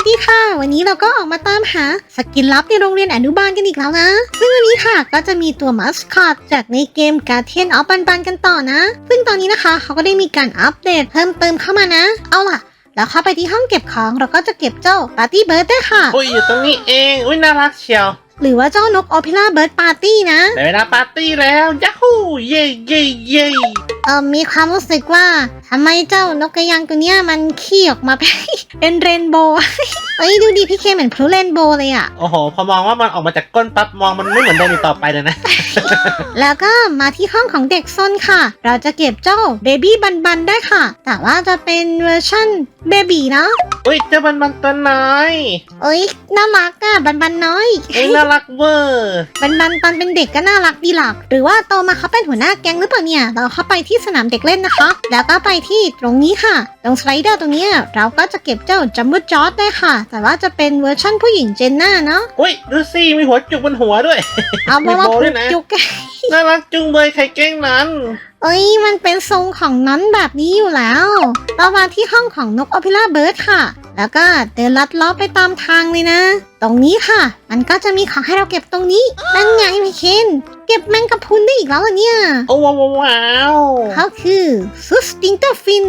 วัสดีค่ะ วันนี้เราก็ออกมาตามหาสกินลับในโรงเรียนอนุบาลกันอีกแล้วนะ ซึ่งวันนี้ค่ะก็จะมีตัวมัสคอตจากในเกมการเทียนออฟบันบันกันต่อนะ ซึ่งตอนนี้นะคะเขาก็ได้มีการอัปเดตเพิ่มเติมเข้ามานะ เอาล่ะแล้วเข้าไปที่ห้องเก็บของเราก็จะเก็บเจ้าปาร์ตี้เบิร์ดด้วยค่ะ อุ้ยอยู่ตรงนี้เองอุ้ยน่ารักเชียว หรือว่าเจ้านกออพิล่าเบิร์ดปาร์ตี้นะได้เวลาปาร์ตี้แล้วยัฮูเย่เย่เย่เออมีความรู้สึกว่า ทำไมเจ้านกกระยางตัวเนี้ยมันขี้ออกมาเป็นเป็นเรนโบว์ เอ้ยดูดิพี่เคเหมือนพลุเรนโบว์เลยอะโอ้โห พอมองว่ามันออกมาจากก้นปั๊บมองมันไม่เหมือนเดิมอีกต่อไปเลยนะ แล้วก็มาที่ห้องของเด็กซนค่ะ เราจะเก็บเจ้าเบบี้บันบันได้ค่ะ แต่ว่าจะเป็นเวอร์ชั่นเบบีเนาะอุ้ยเจ้าบันบันตัวน้อยเอ้ยน่ารักอะบันบันน้อยอุ้ยน่ารักเวอร์บันบันตอนเป็นเด็กก็น่ารักดีหลัก หรือว่าโตมาเขาเป็นหัวหน้าแก๊งหรือเปล่าเนี่ย เราเข้าไปที่สนามเด็กเล่นนะคะ แล้วก็ไปที่ตรงนี้ค่ะ ตรงสไลเดอร์ตรงเนี้ยเราก็จะเก็บเจ้าจัมโบ้จอร์ดได้ค่ะ แต่ว่าจะเป็นเวอร์ชั่นผู้หญิงเจนน่าเนาะอุ้ยดูสิมีหัวจุกบนหัวด้วย เอามาว่ามีโบผูด้วยกนะจุกน่ารักจุงเลยใครแกล้งนั้น เอ้ยมันเป็นทรงของน้อนแบบนี้อยู่แล้ว เรามาที่ห้องของนกอพิล่าเบิร์ดค่ะ แล้วก็เดินลัดเล้อไปตามทางเลยนะ ตรงนี้ค่ะ มันก็จะมีของให้เราเก็บตรงนี้นั่นไงพี่เคนเก็บแมงกะพรุนได้อีกแล้วเหรอเนี่ย โอ้ว้าวว้าวเขาคือซุสติงเตอร์ฟิน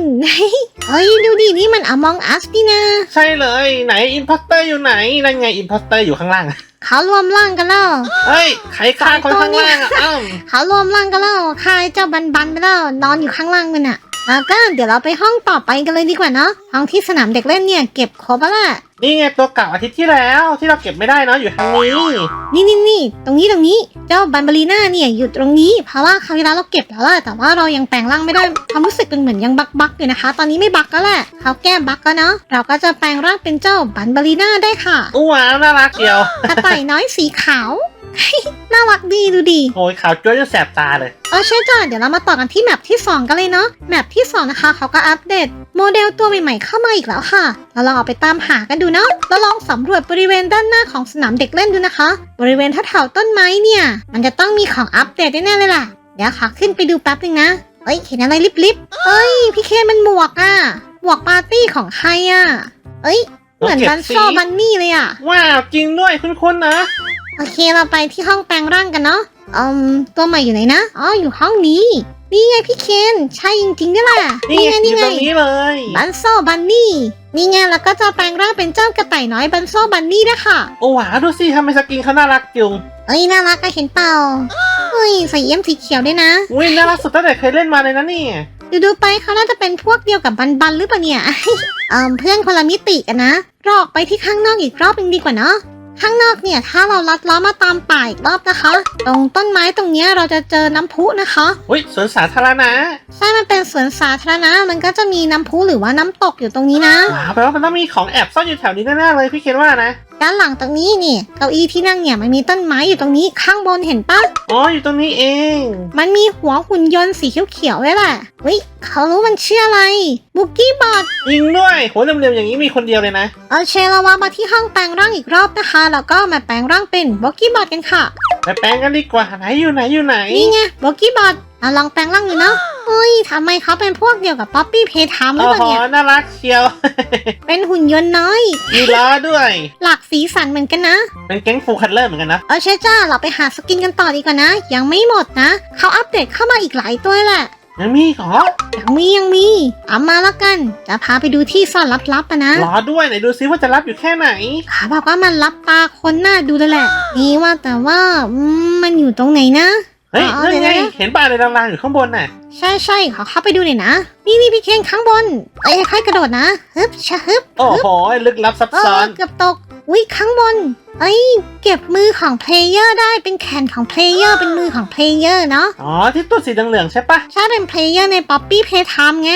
เฮ้ยดูดินี่มันอมองอัสนี่นะ ใช่เลยไหนอินพัสเตอร์อยู่ไหนนั่นไงอินพัสเตอร์อยู่ข้างล่าง เขารวมร่างกันแล้ว เฮ้ยใครฆ่าคนข้างล่างอะอ้าวเขารวมร่างกันแล้วคายเจ้าบันบันไปแล้วนอนอยู่ข้างล่างมันอะ แล้วก็เดี๋ยวเราไปห้องต่อไปกันเลยดีกว่าเนาะห้องที่สนามเด็กเล่นเนี่ยเก็บครบแล้วแหละนี่ไงตัวเก่าอาทิตย์ที่แล้วที่เราเก็บไม่ได้เนาะอยู่ทางนี้นี่นี่นี่ตรงนี้ตรงนี้เจ้าบันบารีน่าเนี่ยอยู่ตรงนี้ เพราะว่าคราวที่แล้วเราเก็บแล้วแหละแต่ว่าเรายังแปลงร่างไม่ได้ความรู้สึกเป็นเหมือนยังบักบักๆอยู่นะคะ ตอนนี้ไม่บักก็แหละเขาแก้บักก็เนาะเราก็จะแปลงร่างเป็นเจ้าบันบารีน่าได้ค่ะอู้ว้าวน่ารักเชียวกระต่ายน้อยสีขาว น่ารักดีดูดีโอ้ยขาวจ้วยจนแสบตาเลย เออใช่จ้ะเดี๋ยวเรามาต่อกันที่แมปที่ 2 กันเลยเนาะแมปที่ 2 นะคะเขาก็อัปเดต โมเดลตัวใหม่ๆเข้ามาอีกแล้วค่ะ เราลองเอาไปตามหากันดูเนาะแล้วลองสำรวจบริเวณด้านหน้าของสนามเด็กเล่นดูนะคะ บริเวณท่าเถาต้นไม้เนี่ย มันจะต้องมีของอัปเดตแน่ๆเลยล่ะ เดี๋ยวขอขึ้นไปดูแป๊บนึงนะเอ้ยเห็นอะไรลิบๆเอ้ย พี่เคนมันหมวกอะหมวกปาร์ตี้ของใครอะเอ้ย เหมือนลองเก็บบันสิโซบันนี่เลยอะว้าวจริงด้วยคุ้นๆนะ โอเคเราไปที่ห้องแปลงร่างกันเนาะอืมตัวใหม่อยู่ไหนนะ อ๋อ อยู่ห้องนี้ นี่ไงพี่เคน ใช่จริงๆด้วยล่ะนี่ไงอนี่ยู่ไงตรงนี้เลย บันโซบันนี่ นี่ไงแล้วก็จะแปลงร่างเป็นเจ้ากระต่ายน้อยบันโซบันนี่ด้วยค่ะ โอ้ว้าวดูสิทำไมสกินเขาน่ารักจุงเอ้ยน่ารักอะเห็นเปล่าเฮ้ยใส่เยี่ยมสีเขียวด้วยนะ อุ้ยน่ารักสุดตั้งแต่เคยเล่นมาเลยนะเนี่ยดูดูๆไปเขาน่าจะเป็นพวกเดียวกับบันบันหรือเปล่าเนี่ยเอ่มเพื่อนคนละมิติกันนะเราออกไปที่ข้างนอกอีกรอบนึงดีกว่าเนาะ ข้างนอกเนี่ยถ้าเราลัดล้อมาตามป่าอีกรอบนะคะ ตรงต้นไม้ตรงเนี้ยเราจะเจอน้ำพุนะคะอุ้ยสวนสาธารณะใช่มันเป็นสวนสาธารณะมันก็จะมีน้ำพุหรือว่าน้ำตกอยู่ตรงนี้นะ ว้าวแปลว่ามันต้องมีของแอบซ่อนอยู่แถวนี้แน่ๆเลยพี่เคนว่านะ ด้านหลังตรงนี้นี่ เก้าอี้ที่นั่งเนี่ยมันมีต้นไม้อยู่ตรงนี้ข้างบนเห็นปะอ๋ออยู่ตรงนี้เอง มันมีหัวหุ่นยนต์สีเขียวๆด้วยแหละเฮ้ยเขารู้มันชื่ออะไรบุกกี้บอทยิงด้วยหัวเหลี่ยมๆอย่างนี้มีคนเดียวเลยนะ เอาเชลาวามาที่ห้องแปลงร่างอีกรอบนะคะ แล้วก็มาแปลงร่างเป็นบุกกี้บอทกันค่ะไปแปลงกันดีกว่าไหนอยู่ไหนอยู่ไหนนี่ไงบุกกี้บอท เราลองแปลงร่างดูเนาะเฮ้ยทำไมเขาเป็นพวกเดียวกับป๊อปปี้เพทามหรือโอ้เปล่าโหเนี่ยน่ารักเชียว เป็นหุ่นยนต์น้อย มีล้อด้วย หลากสีสันเหมือนกันนะ เป็นแก๊งฟูลคัลเลอร์เหมือนกันนะ เอาใช่จ้าเราไปหาสกินกันต่อดีกว่านะ ยังไม่หมดนะ เขาอัปเดตเข้ามาอีกหลายตัวแหละ ยังมีเหรอยังมียังมีเอามาแล้วกัน จะพาไปดูที่ซ่อนลับๆอะนะล้อด้วยไหนดูซิว่าจะรับอยู่แค่ไหน ขาบอกว่ามันรับตาคนหน้าดูเลยแหละ นี่ว่าแต่ว่าอืมมันอยู่ตรงไหนนะ เฮ้ยอ๋อนั่นไงเดี๋ยวนะเห็นปลาอะไรลางๆอยู่ข้างบนน่ะ ใช่ใช่ขอเข้าไปดูหน่อยนะ นี่นี่พี่เคนข้างบนเอ้ยค่อยๆกระโดดนะฮึบชะฮึบโอ้โห ลึกลับซับเอซ้ออนเกือบตกอุ้ยข้างบนเอ้ยเก็บมือของเพลเยอร์ได้เป็นแขนของเพลเยอร์เป็นมือของเพลเยอร์เนาะอ๋อที่ตัวสีเหลืองๆใช่ปะใช่เป็นเพลเยอร์ในป๊อปปี้เพย์ไทม์ไง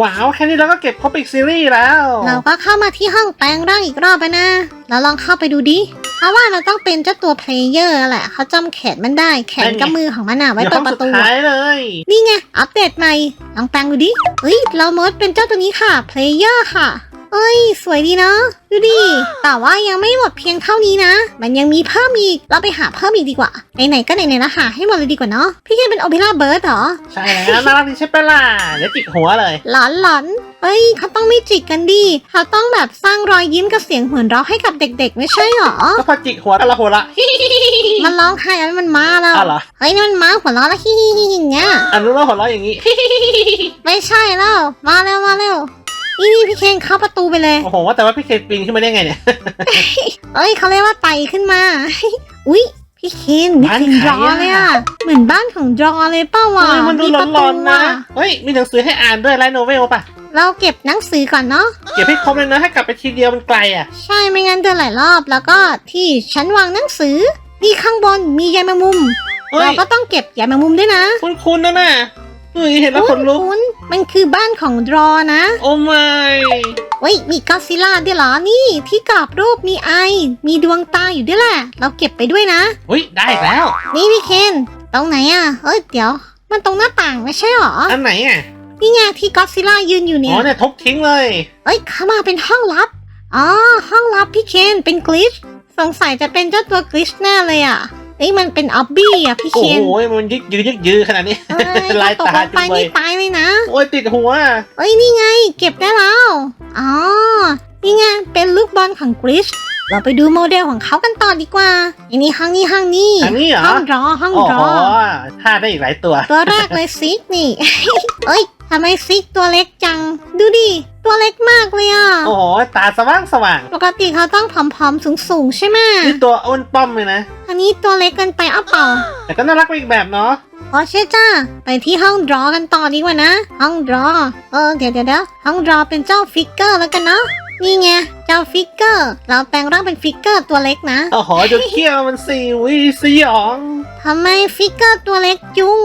ว้าวแค่นี้เราก็เก็บครบอีกซีรีส์แล้ว เราก็เข้ามาที่ห้องแปลงร่างอีกรอบไปนะ เราลองเข้าไปดูดิ เพราะว่าเราต้องเป็นเจ้าตัวเพลเยอร์แหละเขาจำแขนมันได้แขนกับมือของมันอะไว้อยู่เปิห้ดองปสุระดตูท้ายอะเลย นี่ไงอัปเดตใหม่ลองแปลงดูดิเฮ้ยเรามดเป็นเจ้าตัวนี้ค่ะเพลเยอร์ค่ะ เอ้ย สวยดีเนาะดูดิ แต่ว่ายังไม่หมดเพียงเท่านี้นะ มันยังมีเพิ่มอีก เราไปหาเพิ่มอีกดีกว่า ไหนๆก็ไหนๆนะหาให้หมดเลยดีกว่าเนาะ พี่เคนเป็นโอเปร่าเบิร์ดเหรอ ใช่แล้วน่ารักดีใช่ปะล่ะเดี๋ยวจิกหัวเลยหลอนหลอนเอ้ยเขาต้องไม่จิกกันดิเขาต้องแบบสร้างรอยยิ้มกับเสียงหัวเราะให้กับเด็ก ๆ ไม่ใช่หรอ ก็พอจิกหัวแต่ละหัวละ มันร้องไห้แล้วมันมาแล้วอ้าวเหรอ เฮ้ยนี่มันมาหัวเราะแล้วฮิฮิฮิอย่างเงี้ยอันนู้นเราหัวเราะอย่างนี้ ไม่ใช่แล้ว มาแล้วมาแล้ว นี่นี่พี่เคนเข้าประตูไปเลย โอ้โหว่าแต่ว่าพี่เคนปีนขึ้นมาได้ไงเนี่ย เอ้ยเขาเรียกว่าไต่ขึ้นมา อุ๊ย พี่เคนนี่บ้านถึงใคดรออะ เลยอะ เหมือนบ้านของดอเลยเป้าวะเฮ้ยมันดูมีประร้ตูอนๆนะอะเฮ้ย มีหนังสือให้อ่านด้วยไลท์โนเวลป่ะ เราเก็บหนังสือก่อนเนาะ เก็บให้ครบเลยนะให้กลับไปทีเดียวมันไกลอะ ใช่ไม่งั้นเดินหลายรอบแล้วก็ที่ชั้นวางหนังสือ นี่ข้างบนมีใยแมงมุม เฮ้ยเราก็ต้องเก็บใยแมงมุมด้วยนะ คุณคุณนะน่ะ เฮ้ยเห็นแล้วขนลุก คุณมันคือบ้านของดรอนะ โอ้ไม่เฮ้ย มีก็อดซิลล่าด้วยเหรอ นี่ ที่กรอบรูปมีไอ มีดวงตาอยู่ด้วยแหละ เราเก็บไปด้วยนะ เฮ้ยได้แล้ว นี่พี่เคน ตรงไหนอะเฮ้ย เดี๋ยว มันตรงหน้าต่างไม่ใช่หรอ อันไหนอะ นี่ไงที่ก็อดซิลล่ายืนอยู่อ๋เนี่อยเนี่ยทุบทิ้งเลย เอ้ยเข้ามาเป็นห้องลับ อ๋อ ห้องลับพี่เคนเป็นกลิช สงสัยจะเป็นเจ้าตัวกลิชแน่เลยอะ เอ้ยมันเป็นออบบี้อะพี่โอ้เคน โหมันยึกยือยึกยือขนาดนี้ เอ้ยลายถ้าตกตาลงไปจุงเบยนี่ตายเลยนะ โอ้ยติดหัว เอ้ยนี่ไง เก็บได้แล้ว อ๋อ นี่ไงเป็นลูกบอลของกริช เราไปดูโมเดลของเขากันต่อดีกว่าอันนี้ห้องนี้ห้องนี้อันนี้เหรอห้องรอห้องโอ้รโหอท่าได้อีกหลายตัว ตัวแรกเลยซิกนี่ เอ้ยทำไมซิกตัวเล็กจัง ดูดิ ตัวเล็กมากเลยอะ โอ้โหตาสว่างสว่างปกติเขาต้องผอมๆสูงๆ ใช่ไหมนี่ตัวอ้วนป้อมเลยนะ อันนี้ตัวเล็กเกินไปอะเปล่าแต่ก็น่ารักไปอีกแบบเนาะโอเคจ้า ไปที่ห้องดรอกันต่อดีกว่านะ ห้องดรอ เออเดี๋ยวเดี๋ยวเดี๋ยวห้องดรอเป็นเจ้าฟิกเกอร์แล้วกันเนาะนี่ไง เจ้าฟิกเกอร์ เราแปลงร่างเป็นฟิกเกอร์ตัวเล็กนะ โอ้โหดูเขี้ยวมันสิวิสยองทำไมฟิกเกอร์ตัวเล็กจุง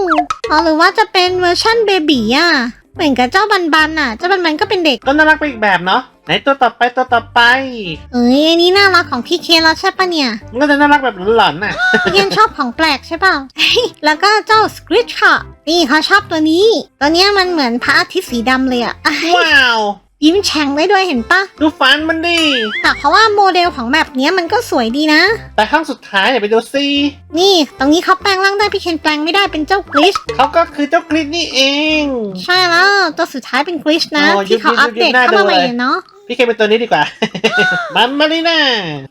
อ๋อหรือว่าจะเป็นเวอร์ชั่นเบบีอะ เหมือนกับเจ้าบันบันอะ เจ้าบันบันก็เป็นเด็ก ก็น่ารักไปอีกแบบเนาะไหนตัวต่อไปตัวต่อไปเอ้ยอันนี้น่ารักของพี่เคนแล้วใช่ปะเนี่ย มันก็จะน่ารักแบบหลอนๆน่ะพี่เคนชอบของแปลกใช่เปล่า แล้วก็เจ้าสคริชค่ะนี่เขาชอบตัวนี้ ตัวเนี้ยมันเหมือนพระอาทิตย์สีดำเลยอะ ว้าว ยิ้มแฉ่งได้ด้วยเห็นปะดูฟันมันดิ แต่เพราะว่าโมเดลของแบบเนี้ยมันก็สวยดีนะ แต่ข้างสุดท้ายเดี๋ยวไปดูซินี่ ตรงนี้เขาแปลงร่างได้พี่เคนแปลงไม่ได้เป็นเจ้ากริชเขาก็คือเจ้ากรีดนี่เอง ใช่แล้วตัวสุดท้ายเป็นกริชนะโอ้ที่เขายุบๆๆอัปเดตน่าเข้าดูมาใหม่เลยเนาะ พี่เคเป็นตัวนี้ดีกว่า มัมมารีน่า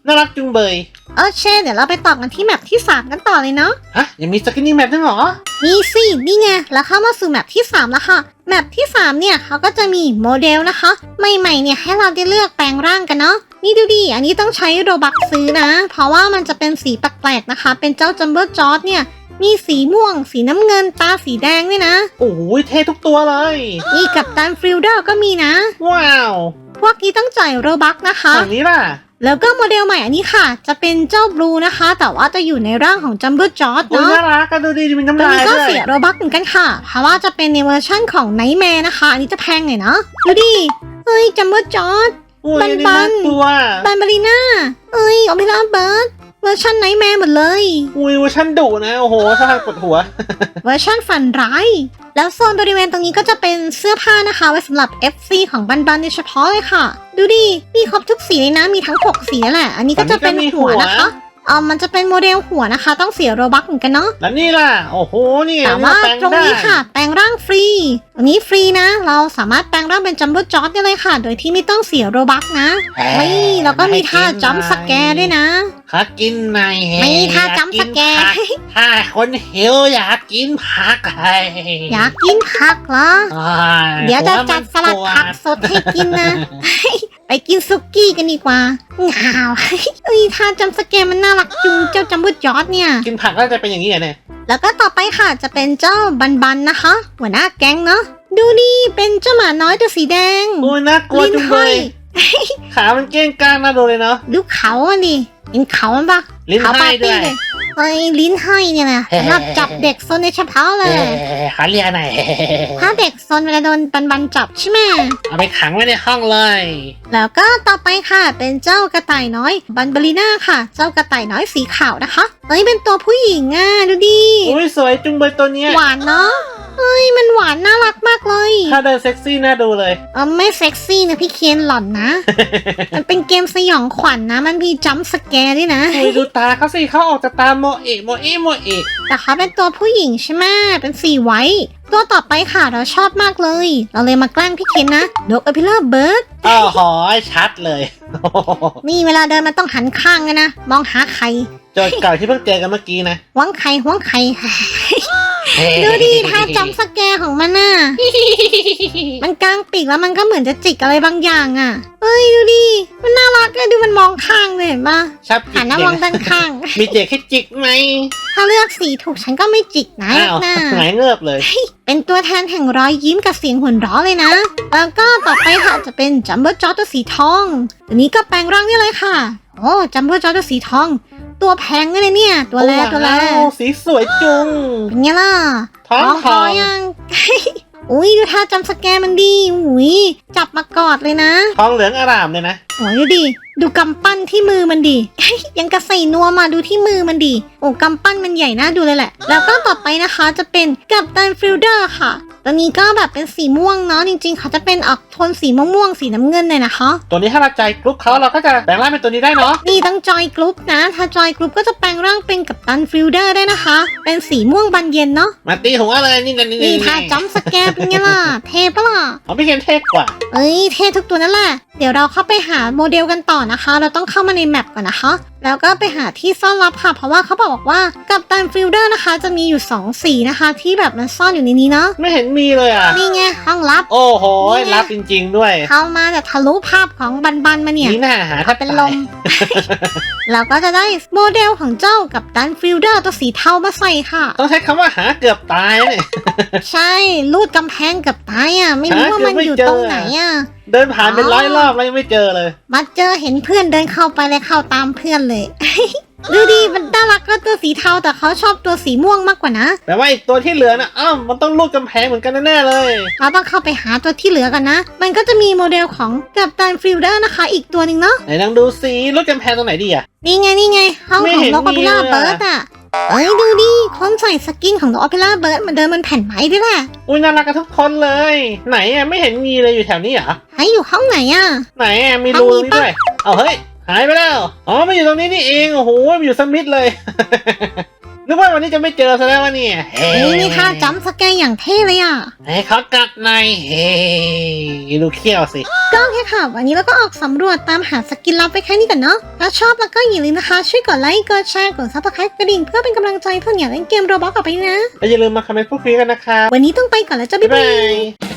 น่ารักจุงเบยเออเช่เดี๋ยวเราไปต่อกันที่แมปที่ 3 กันต่อเลยเนาะ ฮะ ยังมีสกินนี่แมปด้วยเหรอนี่สิ นี่ไง แล้วเข้ามาสู่แมปที่ 3 แล้วค่ะ แมปที่ 3 เนี่ยเขาก็จะมีโมเดลนะคะ ใหม่ๆ เนี่ยให้เราได้เลือกแปลงร่างกันเนาะ นี่ดูดิ อันนี้ต้องใช้โรบักซื้อนะ เพราะว่ามันจะเป็นสีแปลกๆนะคะ เป็นเจ้าจัมเบอร์จอร์ดเนี่ยมีสีม่วง สีน้ำเงิน ตาสีแดงด้วยนะ โอ้โหเท่ทุกตัวเลย นี่กับตันฟริลเดอร์ก็มีนะ ว้าว พวกนี้ต้องจ่ายโรบักนะคะ ฝั่งนี้ล่ะ แล้วก็โมเดลใหม่อันนี้ค่ะ จะเป็นเจ้าบลูนะคะ แต่ว่าจะอยู่ในร่างของจัมเบอร์จอร์ดโอ้ยเนาะน่ารักก็ดูดีมีน้ำตัวลายนี้ก็ด้วยเสียโรบักเหมือนกันค่ะ เพราะว่าจะเป็นในเวอร์ชั่นของไนท์แมร์นะคะ อันนี้จะแพงหน่อยเนาะดูดิเฮ้ยจัมเบอร์จอร์ด โอ้ยอันนี่บัน่านๆกลัว บานบารีน่าเอ้ยโอเปร่าเบิร์ด เวอร์ชันไนท์แมร์หมดเลย อุ้ยเวอร์ชันดุนะ โอ้โหท่าทางปวดหัว เวอร์ชันฝันร้าย แล้วโซนบริเวณตรงนี้ก็จะเป็นเสื้อผ้านะคะ ไว้สำหรับ FC ของบันบันโดยเฉพาะเลยค่ะ ดูดิ มีครบทุกสีเลยนะ มีทั้ง 6 สีนั่นแหละ อันนี้ก็จะเป็นอันนี้ก็มีหัวหัวนะคะ เออมันจะเป็นโมเดลหัวนะคะ ต้องเสียโรบักเหมือนกันเนาะ แล้วนี่ล่ะ โอ้โห นี่แต่อันนี้ว่าแปลงตรงได้นี้ค่ะ แปลงร่างฟรี ตรงนี้ฟรีนะ เราสามารถแปลงร่างเป็นจัมโบ้จอร์ดได้เลยค่ะ โดยที่ไม่ต้องเสียโรบักนะแหมนี่แล้วก็มีท่าจัมป์สแกร์ด้วยนะ ขากินในแหมีท่าจัมป์สแกร์ถ้าคนหิวอยากกินผักไอยากกินผักเหรออ่าเดี๋ยวจะจัดสลัดผักสดให้กินนะ ไปกินซุกี้กันดีกว่างาวเอ้ยท่าจัมป์สแกร์มันน่ารักจุงเจ้าจัมโบ้จอร์ดเนี่ย กินผักก็จะเป็นอย่างนี้เหรอเนี่ยแล้วก็ต่อไปค่ะจะเป็นเจ้าบันบันนะคะ หัวหน้าแก๊งเนาะดูดิเป็นเจ้าหมาน้อยตัวสีแดงโอ้ยน่ากลัวลิ้นจุงเลห้อยย ขามันเก้งก้างน่าดูเลยเนาะ ดูเขาอะดิเห็นเขามันปะลิ้นเขาให้ปาร์ด้ตี้วยเลยเฮ้ยลิ้นให้เนี่ยนะสำหรับจับเด็กโซนในเฉพาะเลเอ้ยยขาเรียกหน่อยถ้าเด็กโซนเวลาโดนบันบันจับใช่ไหมเอาไปขังไว้ในห้องเลย แล้วก็ต่อไปค่ะเป็นเจ้ากระต่ายน้อย บันบารีน่าค่ะ เจ้ากระต่ายน้อยสีขาวนะคะเอ้ยเป็นตัวผู้หญิงอะดูดิอุ้ยสวยจุงเบยตัวเนี้ยหวานเนาะ เฮ้ยมันหวานน่ารักมากเลยถ้าเดินเซ็กซี่น่าดูเลย เออไม่เซ็กซี่นะพี่เคนหล่อนนะ มันเป็นเกมสยองขวัญนะมันมีจัมป์สแกร์ด้วยนะอุ้ยดูตาเขาสิเขาออกจากตาโมเอะโมเอะโมเอะแต่เขาเป็นตัวผู้หญิงใช่ไหมเป็นสีไว้ ตัวต่อไปค่ะเราชอบมากเลย เราเลยมาแกล้งพี่เคนนะนกอพิลาเบิร์ดอ้าวหอยชัดเลยนี่เวลาเดินมันต้องหันข้างกันนะ มองหาไข่โจทย์เก่าที่เพิ่งเจอกันเมื่อกี้นะหวังไข่หวังไข่ ดูดิท่าจำสแกร์ของมันน่ะ มันกลางปีกแล้วมันก็เหมือนจะจิกอะไรบางอย่างอะเฮ้ยดูดิ มันน่ารักอะดูมันมองข้างเลยเห็นปะชอบจิหักนหน้ามองด้านข้าง มีเด็กให้จิกไหมถ้าเลือกสีถูกฉันก็ไม่จิกนะอ้าวนะหายเงือบเลย เป็นตัวแทนแห่งรอยยิ้มกับเสียงหัวเราะเลยนะ แล้วก็ต่อไปค่ะจะเป็นจัมเบอร์จอตัวสีทอง ตัวนี้ก็แปลงร่างได้เลยค่ะ โอ้ จัมเบอร์จอตัวสีทอง ตัวแพงเลยเนี่ย ตัวแรกตัวแรกว้าวสีสวยจุงเป็นไงล่ะท้องพทอองยังอุ้ยดูท่าจำสแกร์มันดีอุ้ยจับมากอดเลยนะทองเหลืองอร่ามเลยนะโอ้ยดูดิดูกำปั้นที่มือมันดิยังกระใส่นัวมาดูที่มือมันดิโอ้กำปั้นมันใหญ่น่าดูเลยแหละ แล้วก็ต่อไปนะคะจะเป็นกัปตันฟิลเดอร์ค่ะตัวนี้ก็แบบเป็นสีม่วงเนาะจริงๆเขาจะเป็นออกโทนสีม่วงๆสีน้ำเงินเลยนะคะ ตัวนี้ถ้าเราใจกรุ๊ปเขาเราก็จะแบ่งร่างเป็นตัวนี้ได้เนาะนี่ต้องจอยกรุ๊ปนะ ถ้าจอยกรุ๊ปก็จะแปลงร่างเป็นกัปตันฟิลเดอร์ได้นะคะ เป็นสีม่วงบานเย็นเนาะ มาตีหัวเลยนี่นี่นี่ถ้าจำสแกร์เป็นไงล่ะ เทปะล่ะ ของพี่เคนเท่กว่า เอ้ย เท่ทุกตัวนั่นแหละ เดี๋ยวเราเข้าไปหาโมเดลกันต่อนะคะ เราต้องเข้ามาในแมปก่อนนะคะ แล้วก็ไปหาที่ซ่อนลับค่ะ เพราะว่าเขาบอกว่ากับตันฟิลเดอร์นะคะ จะมีอยู่2องสีนะคะ ที่แบบมันซ่อนอยู่ในนี้เนาะ ไม่เห็นมีเลยอะ นี่ไงห้องลับ โอ้โหนี่ไง รับจริง ๆ ด้วยเข้ามาแต่ทะลุภาพของบันบันๆมาเนี่ยนี่หน้าหาแทบเป็นตายลม เราก็จะได้โมเดลของเจ้ากับตันฟิลเดอร์ตัวสีเทามาใส่ค่ะ ต้องใช้คำว่าหาเกือบตายนะเนี่ยใช่ลูดกำแพงเกับตายอะ ไม่รู้หาว่ามันคือไม่อยู่เจอตรงไหนอะเดินผ่านเป็นร้อยรอบแล้วยังไม่เจอเลย มาเจอเห็นเพื่อนเดินเข้าไปเลยเข้าตามเพื่อนเลย ดูดิมันน่ารักก็ตัวสีเทาแต่เขาชอบตัวสีม่วงมากกว่านะ แต่ว่าอีกตัวที่เหลือนะอ้าวมันต้องลูกกำแพงเหมือนกันแน่ๆเลย เราต้องเข้าไปหาตัวที่เหลือกันนะ มันก็จะมีโมเดลของกัปตันฟิลเดอร์นะคะ อีกตัวหนึ่งเนาะไหนลองดูสิลูกกำแพงตรงไหนดีอะ นี่ไงนี่ไงห้องไม่ของเห็นนกอพิรามีเลยเบิร์ดอะเอ้ยดูดิคนใส่สกินของนกอพิราเบิร์ดมันเดินบนแผ่นไม้ด้วยแหละอุ้ยน่ารักกันทุกคนเลย ไหนอะไม่เห็นมีเลยอยู่แถวนี้เหรอ ให้อยู่ห้องไหนอะ ไหนอะมีรูนี่ด้วย เอาเฮ้ย หายไปแล้ว อ๋อมาอยู่ตรงนี้นี่เอง โอ้โหมาอยู่สมิธเลย นึกว่าวันนี้จะไม่เจอซะแล้ววะเนี่ยเฮ้เฮ้ยนี่ท่าจัมป์สแกร์อย่างเท่เลยอะให้เขากัดในอยเฮ้ดูเขี้ยวสิ ก็โอเคค่ะ วันนี้เราก็ออกสำรวจตามหาสกินลับไปแค่นี้ก่อนเนาะ ถ้าชอบแล้วก็อย่าลืมนะคะ ช่วยกดไลค์ กดแชร์ กดซับสไครต์กระดิ่งเพื่อเป็นกำลังใจเพื่อนอยากเล่นเกมโรบอทกับไปนะ แล้วอย่าลืมมาคอมเมนต์พูดคุยกันนะครับวันนี้ต้องไปก่อนแล้วจ้าบ๊าบ๊ายยบาบาย ย